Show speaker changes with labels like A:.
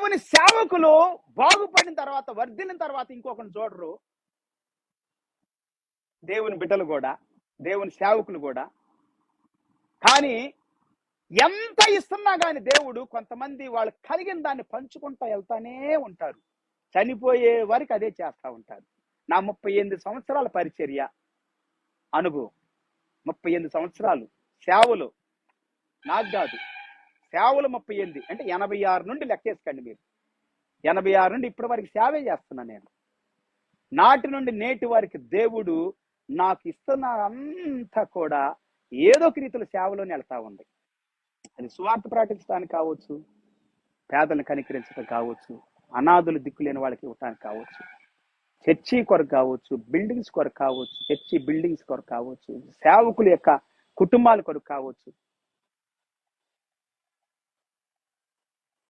A: దేవుని సేవకులు బాగుపడిన తర్వాత వర్ధిన తర్వాత ఇంకొకరిని చూడరు. దేవుని బిడ్డలు కూడా దేవుని సేవకులు కూడా. కానీ ఎంత ఇస్తున్నా కానీ దేవుడు కొంతమంది వాళ్ళు కలిగిన దాన్ని పంచుకుంటా వెళ్తానే ఉంటారు. చనిపోయే వరకు అదే చేస్తా ఉంటారు. నా ముప్పై ఎనిమిది సంవత్సరాల పరిచర్య అనుభవం. ముప్పై ఎనిమిది సంవత్సరాలు సేవలు. నాకు కాదు. సేవలు ముప్పై ఎనిమిది అంటే ఎనభై ఆరు నుండి లెక్కేసుకోండి మీరు. ఎనభై ఆరు నుండి ఇప్పటి వరకు సేవే చేస్తున్నా నేను. నాటి నుండి నేటి వారికి దేవుడు నాకు ఇస్తున్న అంతా కూడా ఏదో ఒక రీతిలో సేవలోనే వెళ్తా ఉంది. అది సువార్త ప్రకటించడానికి కావచ్చు పేదలను కనికరించడం కావచ్చు అనాథులు దిక్కులేని వాళ్ళకి ఇవ్వటానికి కావచ్చు చర్చి కొరకు కావచ్చు బిల్డింగ్స్ కొరకు కావచ్చు చర్చి బిల్డింగ్స్ కొరకు కావచ్చు సేవకుల యొక్క కుటుంబాల కొరకు కావచ్చు